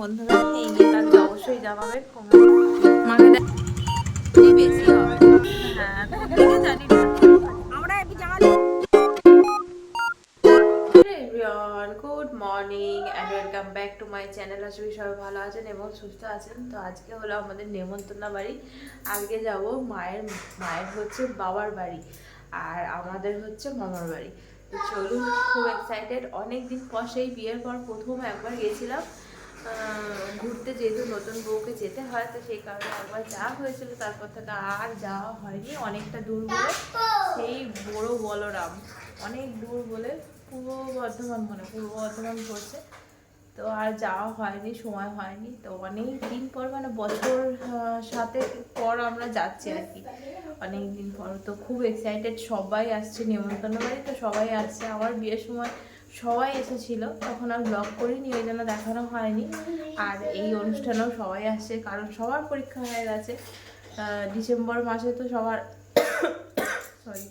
বন্ধুরা এই নিয়ে কালকে অবশ্যই জামাবেন কমে মাকে বেশি হবে। হ্যাঁ জানি না। Good morning and welcome back to my channel আশা করি সবাই ভালো আছেন এবং সুস্থ আছেন। তো আজকে হলো আমাদের নেমন্তন্ন বাড়ি। আজকে যাব মায়ের মায়ের হচ্ছে বাবার বাড়ি আর আমাদের হচ্ছে মামার বাড়ি। তো চলুন খুব এক্সাইটেড অনেক দিন পর সেই বিয়ের পর প্রথম একবার গেছিলাম। ঘুরতে যেহেতু নতুন বউকে যেতে হয়, তো সেই কারণে একবার যা হয়েছিল। তারপর থেকে আর যাওয়া হয়নি, অনেকটা দূর বলে সেই বড় বলরাম। অনেক দূর বলে পূর্ব বর্ধমান মানে পূর্ব বর্ধমান পড়ছে তো আর যাওয়া হয়নি, সময় হয়নি। তো অনেক দিন পর মানে বছর সাথে পর আমরা যাচ্ছি আর কি। অনেক দিন পর। তো খুব এক্সাইটেড সবাই আসছে, নিমন্ত্রণ বাড়ি তো সবাই আসছে। আমার বিয়ের সময় সবাই এসেছিল, তখন আর ব্লগ করিনি, ওই জন্য দেখানো হয়নি। আর এই অনুষ্ঠানেও সবাই আসছে, কারণ সবার পরীক্ষা হয়ে গেছে। ডিসেম্বর মাসে তো সবার সরি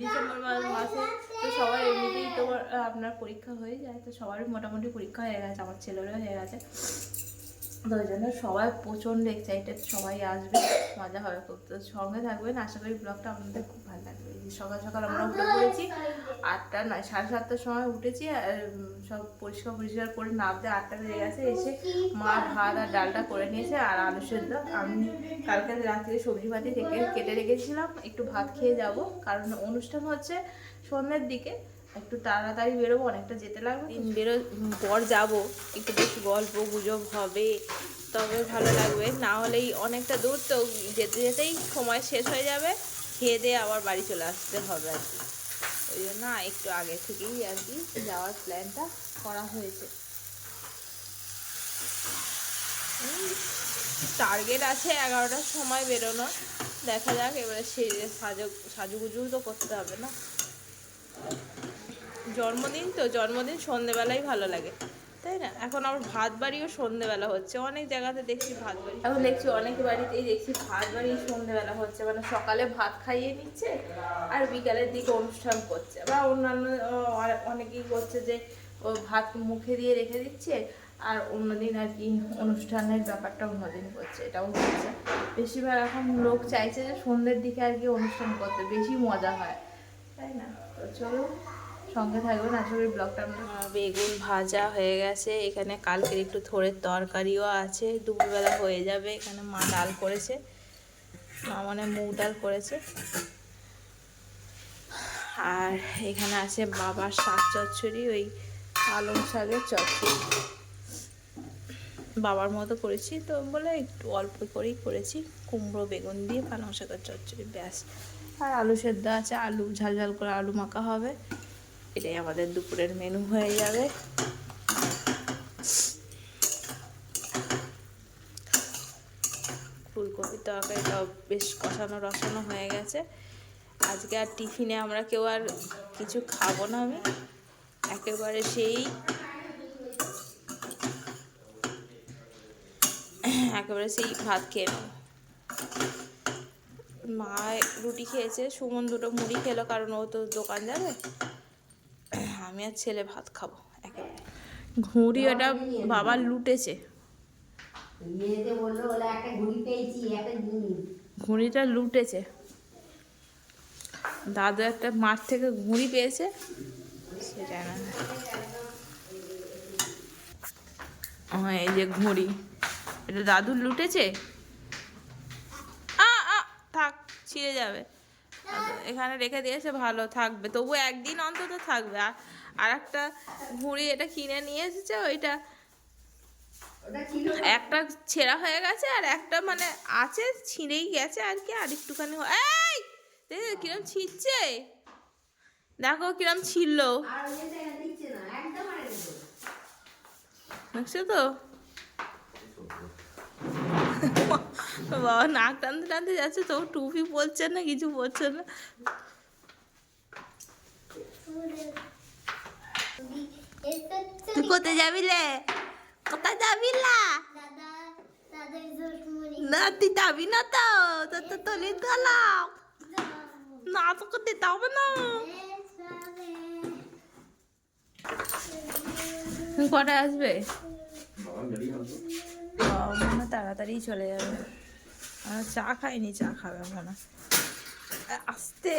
ডিসেম্বর মাসে তো সবার এমনিতেই তোমার আপনার পরীক্ষা হয়ে যায়, তো সবারই মোটামুটি পরীক্ষা হয়ে গেছে, আমার ছেলেরও হয়ে গেছে। তো ওই জন্য সবাই প্রচণ্ড এক্সাইটেড সবাই আসবে মজা হবে। খুব তো সঙ্গে থাকবেন। আশা করি ব্লগটা আপনাদের খুব ভালো লাগবে। এই যে সকাল সকাল আমরা উঠে পড়েছি আটটা নয় সাড়ে সাতটার সময় উঠেছি আর সব পরিষ্কার পরিষ্কার করে নামতে আটটা বেজে গেছে এসে মা ভাত আর ডালটা করে নিয়েছে আর আলু সেদ্ধ আমি কালকে রাত্রে সবজি ভাতি থেকে কেটে রেখেছিলাম একটু ভাত খেয়ে যাব কারণ অনুষ্ঠান হচ্ছে সন্ধ্যের দিকে। একটু তাড়াতাড়ি বেরোবো, অনেকটা যেতে লাগবে বেরো পর যাব। একটু বেশ গল্প গুজব হবে, তবে ভালো লাগবে। না হলেই অনেকটা দূর তো, যেতে যেতেই সময় শেষ হয়ে যাবে। খেয়ে দিয়ে আবার বাড়ি চলে আসতে হবে আর কি। ওই জন্য একটু আগে থেকেই আর কি যাওয়ার প্ল্যানটা করা হয়েছে। টার্গেট আছে এগারোটার সময় বেরোনোর। দেখা যাক, এবারে সেই সাজু সাজুগুজু তো করতে হবে না। জন্মদিন তো জন্মদিন সন্ধেবেলাই ভালো লাগে, তাই না? এখন আবার ভাত বাড়িও সন্ধেবেলা হচ্ছে, অনেক জায়গাতে দেখছি ভাত বাড়ি এখন দেখছি অনেক বাড়িতেই দেখছি ভাত বাড়ি সন্ধেবেলা হচ্ছে মানে সকালে ভাত খাইয়ে নিচ্ছে আর বিকালের দিকে অনুষ্ঠান করছে। বা অন্যান্য অনেকেই করছে যে, ও, ভাত মুখে দিয়ে রেখে দিচ্ছে আর অন্যদিন আর কি অনুষ্ঠানের ব্যাপারটা অন্যদিন করছে, এটাও হচ্ছে। বেশিরভাগ এখন লোক চাইছে যে সন্ধ্যের দিকে আর কি অনুষ্ঠান করতে, বেশি মজা হয়, তাই না? তো চলো সঙ্গে থাকবেন আশা ব্লগটা বেগুন ভাজা হয়ে গেছে। এখানে কালকের একটু থোড়ের তরকারিও আছে। দুপুরবেলা হয়ে যাবে, এখানে মা ডাল করেছে। মা মানে মুগ ডাল করেছে। আর এখানে আছে বাবার শাক চচ্চড়ি, ওই পালং শাকের চচ্চড়ি। বাবার মতো করেছি তো বলে একটু অল্প করেই করেছি। কুমড়ো, বেগুন দিয়ে পালং শাকের চচ্চড়ি, ব্যাস। আর আলু সেদ্ধ আছে, আলু ঝাল ঝাল করে আলু মাখা হবে। এটাই আমাদের দুপুরের মেনু হয়ে যাবে। ফুলকপির তরকারিটাও বেশ কষানো রসানো হয়ে গেছে। আজকে আর টিফিনে আমরা কেউ আর কিছু খাব না আমি। একেবারে সেই একেবারে সেই ভাত খেয়ে নেব। মা রুটি খেয়েছে, সুমন দুটো মুড়ি খেলো, কারণ ও তো দোকান যাবে। আমি আর ছেলে ভাত খাব একেবারে। ঘুড়ি ওটা বাবা লুটেছে ঘুড়িটা লুটেছে। দাদু একটা মাঠ থেকে ঘুড়ি পেয়েছে সেটা না। এই যে ঘুড়ি। এটা দাদু লুটেছে? আ আ থাক ছিঁড়ে যাবে। এখানে রেখে দিয়েছে ভালো থাকবে। তবু একদিন অন্তত থাকবে। আর আর একটা ঘুড়ি এটা কিনে নিয়ে এসেছে ওইটা একটা ছেঁড়া হয়ে গেছে আর একটা মানে আছে ছিঁড়েই গেছে আর কি আর একটুখানি এই! দেখে কিরম ছিঁড়ছে। দেখো কিরম একদম দেখছ তো? বাবা নাক টানতে টানতে যাচ্ছে তো টুপি পরছে না কিছু পরছে না। তুই কোথায় যাবি রে কোথায় যাবি লা না তুই যাবি না তো তোর তো তলি না তোকে দিতে হবে না কটায় আসবে বাবা মনে তাড়াতাড়ি চলে যাবে আর চা খাইনি চা খাবে মনে আসতে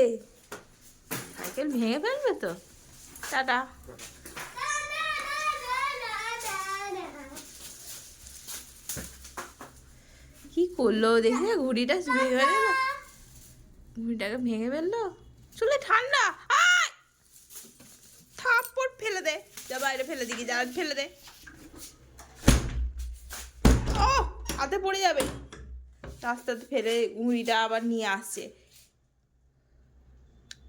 সাইকেল ভেঙে ফেলবে তো টাটা করল দেখে ঘুড়িটা ভেঙে ফেলে ঘুড়িটাকে ভেঙে ফেলল। চলে ঠান্ডা! থাপ্পড় ফেলে দে। যা বাইরে ফেলে দিকে যা ফেলে দে। ও হাতে পড়ে যাবে। রাস্তাতে ফেলে ঘুড়িটা আবার নিয়ে আসছে।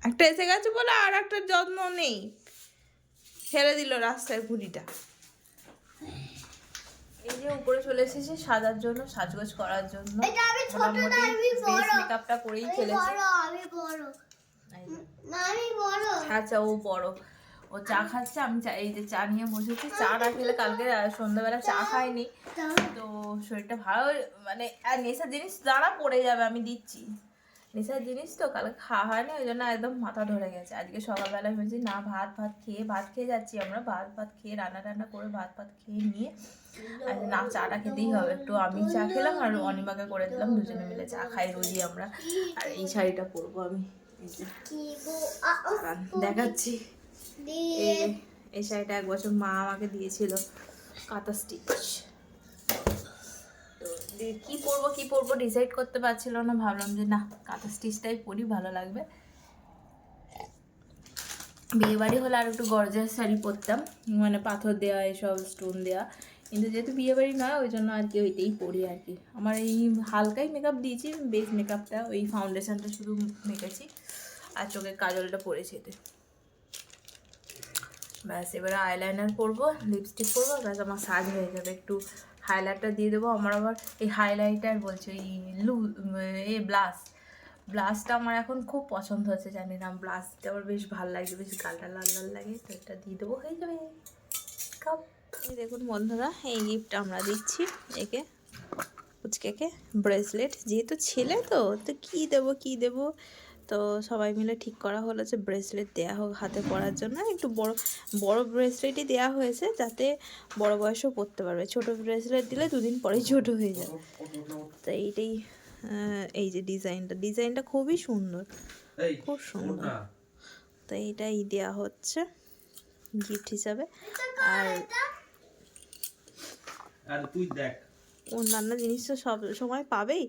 একটা এসে গেছে বলে আর একটা যত্ন নেই। ফেলে দিল রাস্তায় ঘুড়িটা। এই যে উপরে চলে এসেছে সাজার জন্য সাজগোজ করার জন্য। এটা আমি ছোট না, আমি বড়। মেকআপটা করেই বড় আমি বড়। না আমি বড়। আচ্ছা ও বড়। ও চা খাচ্ছে আমি চা এই যে চা নিয়ে বসেছি। চা না খেলে কালকে সন্ধ্যাবেলা চা খাইনি। তো শরীরটা ভালো মানে নেশার জিনিস দাঁড়া পড়ে যাবে আমি দিচ্ছি। নেশার জিনিস তো, কালকে খাওয়া হয়নি, ওই জন্য একদম মাথা ধরে গেছে। আজকে সকালবেলা ভেবেছি, না, ভাত ভাত খেয়ে ভাত খেয়ে যাচ্ছি আমরা। ভাত ভাত খেয়ে, রান্না টান্না করে ভাত ভাত খেয়ে নিয়ে আর না, চাটা খেতেই হবে। একটু আমি চা খেলাম আর অনিমাকে করে দিলাম, দুজনে মিলে চা খাই রোজই আমরা। আর এই শাড়িটা পরবো আমি। দেখাচ্ছি। এই শাড়িটা এক বছর মা আমাকে দিয়েছিল, কাঁথা স্টিচ কি পরবো কি পরবো ডিসাইড করতে পারছিল না, ভাবলাম যে না, কাঁথা স্টিচটাই পরি, ভালো লাগবে। বিয়েবাড়ি হলে আর একটু গর্জাস শাড়ি পরতাম মানে পাথর দেওয়া এসব স্টোন দেওয়া কিন্তু যেহেতু বিয়েবাড়ি নয়, ওই জন্য আর কি ওইটাই পরি আর কি। আমার এই হালকাই মেকআপ দিয়েছি বেস মেকআপটা ওই ফাউন্ডেশনটা শুধু মেখেছি, আর চোখের কাজলটা পরেছি এতে। ব্যাস, এবারে আইলাইনার পরবো লিপস্টিক পরবো, ব্যাস, আমার সাজ হয়ে যাবে একটু হাইলাইটার দিয়ে দেবো। আমার আবার এই হাইলাইটার বলছে, এই লু, এ ব্লাশ ব্লাশটা আমার এখন খুব পছন্দ হচ্ছে জানি না ব্লাশটা আমার বেশ ভালো লাগে, বেশ গালটা লাল লাল লাগে, তো এটা দিয়ে দেবো, হয়ে যাবে। কাপ দেখুন বন্ধুরা, এই গিফট আমরা দিচ্ছি, একে, পুচকেকে ব্রেসলেট যেহেতু ছেলে তো তো কী দেবো কী দেবো? তো সবাই মিলে ঠিক করা হলো যে ব্রেসলেট দেওয়া হোক হাতে পরার জন্য। একটু বড় বড় ব্রেসলেটই দেওয়া হয়েছে যাতে বড় বয়সেও পরতে পারবে। ছোট ব্রেসলেট দিলে দুদিন পরেই ছোট হয়ে যাবে। তো এইটাই এই যে ডিজাইনটা ডিজাইনটা খুবই সুন্দর। খুব সুন্দর। তো এইটাই দেওয়া হচ্ছে গিফট হিসাবে। আর আর তুই দেখ। অন্যান্য জিনিস তো সব সময় পাবেই।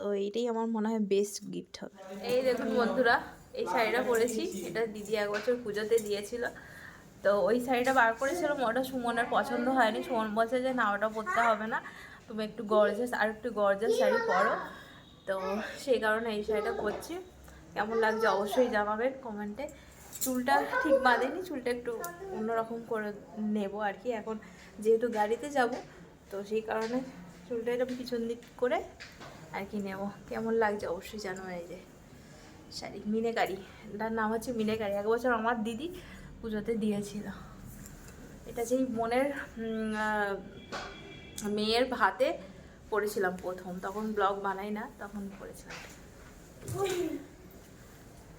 তো এইটাই আমার মনে হয় বেস্ট গিফট হবে। এই দেখুন বন্ধুরা, এই শাড়িটা পরেছি। এটা দিদি এক বছর পুজোতে দিয়েছিল। তো ওই শাড়িটা বার করেছিলাম, ওটা সুমনের পছন্দ হয়নি। সুমন বলছে যে, না, ওটা পরতে হবে না। তুমি একটু গর্জাস আর একটু গর্জাস শাড়ি পরো। তো সেই কারণে এই শাড়িটা পরছি। কেমন লাগছে অবশ্যই জানাবেন কমেন্টে। চুলটা ঠিক বাঁধেনি, চুলটা একটু অন্যরকম করে নেব আর কি। এখন যেহেতু গাড়িতে যাব, তো সেই কারণে চুলটা এরকম পিছন দিক করে আর কি নেব? কেমন লাগছে? অবশ্যই জানাবেন এই যে শাড়ি মিনে মিনেকারি। এটার নাম হচ্ছে মিনে মিনেকারি। এক বছর আমার দিদি পুজোতে দিয়েছিল। এটা যেই বোনের মেয়ের ভাতে পড়েছিলাম প্রথম। তখন ব্লগ বানাই না, তখন পড়েছিলাম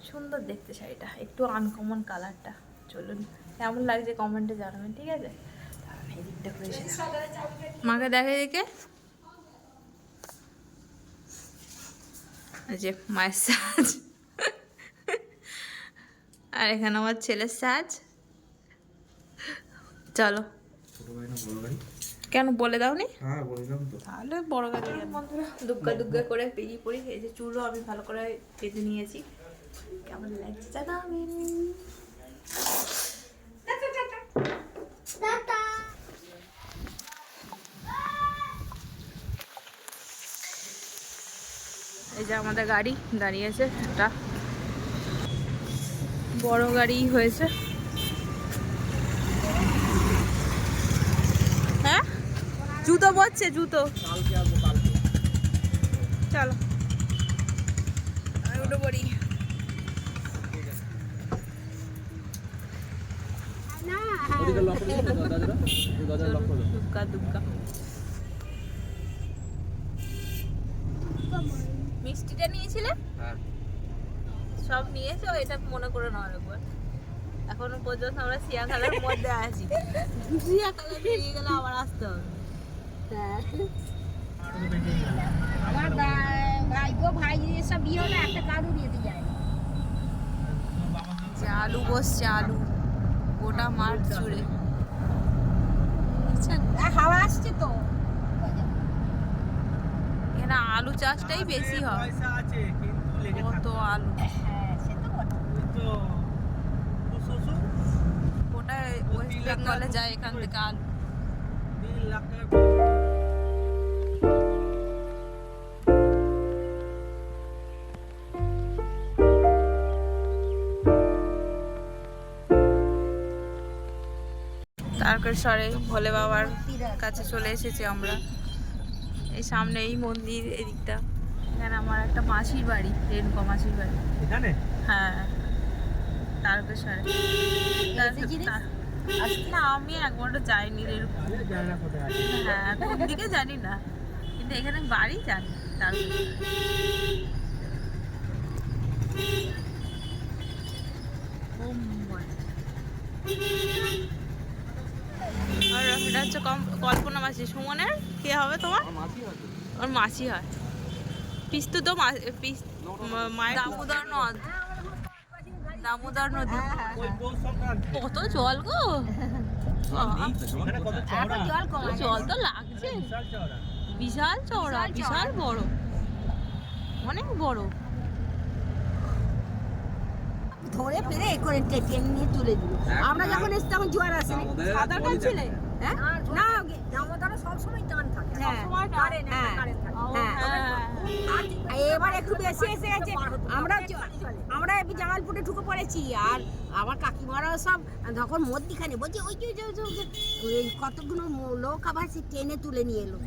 সুন্দর দেখতে শাড়িটা। একটু আনকমন কালারটা চলুন, কেমন লাগছে কমেন্টে জানাবেন, ঠিক আছে? করে। মাকে দেখে দেখে যে মায়ের সাজ। আর এখানে আমার ছেলের সাজ। চলো। কেন বলে দাওনি? তাহলে বড় গাড়ি বন্ধুরা, দুগ্গা দুগ্গা করে বেরিয়ে পড়ি। এই যে চুলও আমি ভালো করে পেতে নিয়েছি। কেমন লাগছে জানাবেন। এই যে আমাদের গাড়ি দাঁড়িয়েছে একটা বড় গাড়ি হয়েছে। হ্যাঁ? জুতো পরছে জুতো। চলো। উঠে পড়ি করে দিন দরজাটা ওই দরজা লক করে দাও। দুগ্গা দুগ্গা হ্যাঁ। সব নিয়েছো এটা মনে করে নাও একবার। এখনও পর্যন্ত আমরা সিয়া কালার মধ্যে আছি। সিয়া কালার বেরিয়ে গেলে আবার আসতে হবে। হ্যাঁ। আমার ভাইগো ভাই এসব বিয়ে হলে একটা কারু দিতে যায়। যে আলু বসছে আলু গোটা মাঠ জুড়ে। হাওয়া আসছে তো। এখানে আলু চাষটাই বেশি হয়। আছে কিন্তু লেগে কত আলু। হ্যাঁ সে তো। ওই তো গোটা ওয়েস্ট বেঙ্গলে যায় এখান থেকে আলু। তিন লাখ টাকা তারকেশ্বরে ভোলে বাবার কাছে চলে এসেছি আমরা। এই সামনে এই মন্দির এদিকটা। এখানে আমার একটা মাসির বাড়ি রেণুকা মাসির বাড়ি। এখানে? হ্যাঁ তারকেশ্বরে? না আমি একবারও যাইনি রেণুকা হ্যাঁ কোন দিকে জানি না কিন্তু এখানে বাড়ি জানি তারকেশ্বরে আর এটা হচ্ছে কম- কল্পনা মাসি। সুমনের? কে হবে তোমার? ওর মাসি হয়। পিস্তু তো মায়ের দামোদর নদ। দামোদর নদী। কত জল গো? জল তো লাগছে। বিশাল চওড়া। বিশাল বড়। অনেক বড়। ধরে ফেলে এ করে টে- টেনে নিয়ে তুলে দিল আমরা যখন এসছি তখন জোয়ার সাঁতার কাটছিলে? হ্যাঁ? না দামোদরে সবসময় টান থাকে। হ্যাঁ। কারেন্ট হ্যাঁ। হ্যাঁ এবার একটু বেশি এসে গেছে। আমরা আমরা জামালপুরে ঢুকে পড়েছি। আর আমার কাকিমারাও সব যখন মধ্যিখানে বলছে ওই যে ওই কতগুলো লোক আবার সে টেনে তুলে নিয়ে এলো।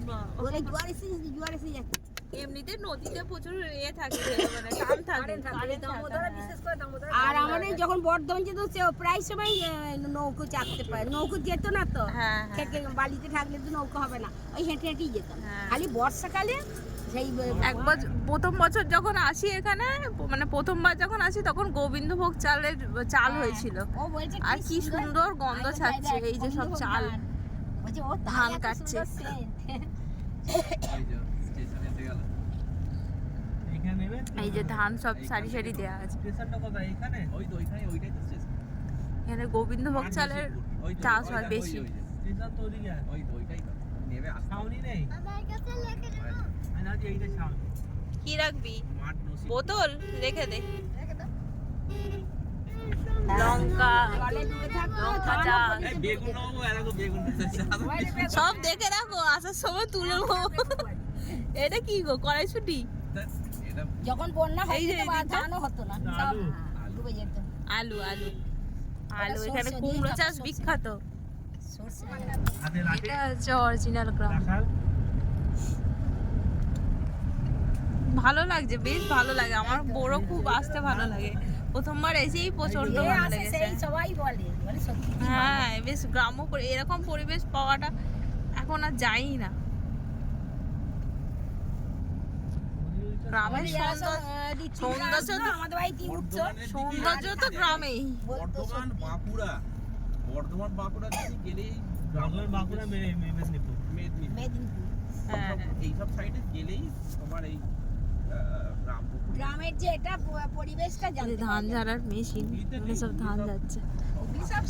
বলে জোয়ার এসে জোয়ার এসে যাচ্ছে এমনিতে নদীতে প্রচুর ইয়ে থাকে মানে টান থাকে। হ্যাঁ। আর আমাদের যখন বর্ধমান যেত সে প্রায় সময় নৌকো চাপতে পারে। নৌকো যেত না তো। হ্যাঁ, হ্যাঁ। থেকে বালিতে থাকলে তো নৌকো হবে না। ওই হেঁটে হেঁটেই হ্যাঁ। খালি বর্ষাকালে সেই এক বছর প্রথম বছর যখন আসি এখানে মানে প্রথমবার যখন আসি তখন গোবিন্দভোগ চালের চাল হয়েছিল। আর কি সুন্দর গন্ধ ছাড়ছে এই যে সব চাল ধান। কাটছে। এই যে ধান সব সারি সারি দেওয়া আছে। এখানে ওই তো ওইখানে ওইটাই তো স্টেশন। এখানে গোবিন্দভোগ চালের চাষ ওই হয় বেশি। নেবে? ছাউনি নেই? আমার কাছে লেখে দাও। এইটা ছাউনি। কি রাখবি? বোতল? রেখে দে। লঙ্কা। লঙ্কা সব দেখে রাখো আসার সময় তুলে এটা কি গো কড়াইশুটি? যখন বন্যা হয়ে? ধানও হতো না সব আলু। ডুবে যেত। আলু আলু। আলু এখানে কুমড়ো চাষ বিখ্যাত। এটা হচ্ছে অরিজিনাল গ্রাম ভালো লাগছে বেশ ভালো লাগে। আমার বড় খুব আসতে ভালো লাগে। প্রথমবার এসেই প্রচণ্ড ভালো লেগেছে। সবাই বলে হ্যাঁ বেশ গ্রাম্য এরকম পরিবেশ পাওয়াটা এখন আর যাই না। গ্রামের সৌন্দর্য সৌন্দর্য তো- গ্রামেই। বর্ধমান বাঁকুড়া। বর্ধমান বাঁকুড়া দিকে গেলেই বাংলার বাঁকুড়া মেদিনীপুর মেদিনীপুর। মেদিনীপুর। হ্যাঁ। হ্যাঁ। এইসব সাইডে গেলেই তোমার এই গ্রামের যে এটা পরিবেশটা জানতে ধান ঝাড়ার মেশিন সব ধান যাচ্ছে। সব